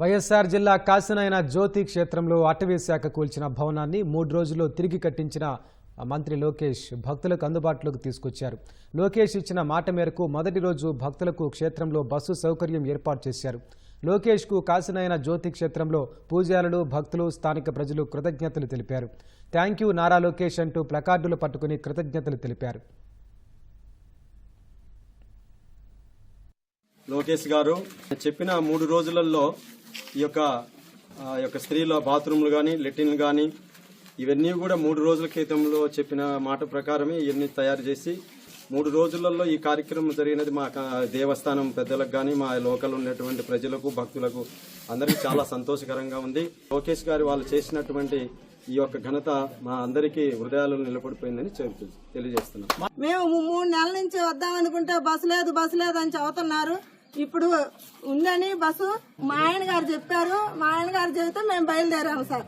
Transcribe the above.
వైఎస్ఆర్ జిల్లా కాసినాయన జ్యోతి క్షేత్రంలో అటవీ శాఖ కూల్చిన భవనాన్ని మూడు రోజుల్లో తిరిగి కట్టించిన మంత్రి లోకేష్ భక్తులకు అందుబాటులోకి తీసుకొచ్చారు. లోకేష్ ఇచ్చిన మాట మేరకు మొదటి రోజు భక్తులకు క్షేత్రంలో బస్సు సౌకర్యం ఏర్పాటు చేశారు. లోకేష్కు కాసినాయన జ్యోతి క్షేత్రంలో పూజారులు భక్తులు స్థానిక ప్రజలు కృతజ్ఞతలు తెలిపారు. థ్యాంక్ యూ నారా లోకేష్ అంటూ ప్లకార్డులు పట్టుకుని కృతజ్ఞతలు తెలిపారు. లోకేష్ గారు చెప్పిన మూడు రోజులలో ఈ యొక్క ఆ యొక్క స్త్రీల బాత్రూమ్లు కానీ లెట్రిన్లు కానీ ఇవన్నీ కూడా మూడు రోజుల క్రితంలో చెప్పిన మాట ప్రకారమే ఇవన్నీ తయారు చేసి మూడు రోజులలో ఈ కార్యక్రమం జరిగినది మా దేవస్థానం పెద్దలకు కానీ మా లోకల్ ఉన్నటువంటి ప్రజలకు భక్తులకు అందరికీ చాలా సంతోషకరంగా ఉంది. లోకేష్ గారు వాళ్ళు చేసినటువంటి ఈ యొక్క ఘనత మా అందరికీ హృదయాలు నిలబడిపోయిందని తెలియజేస్తున్నాం. మేము మూడు నెలల నుంచి వద్దాం అనుకుంటే బస్సు లేదు బస్సు లేదు అని చెబుతున్నారు. ఇప్పుడు ఉందని బస్సు మా ఆయన గారు చెప్పారు. మా ఆయన గారు చెబితే మేము బయలుదేరాము సార్.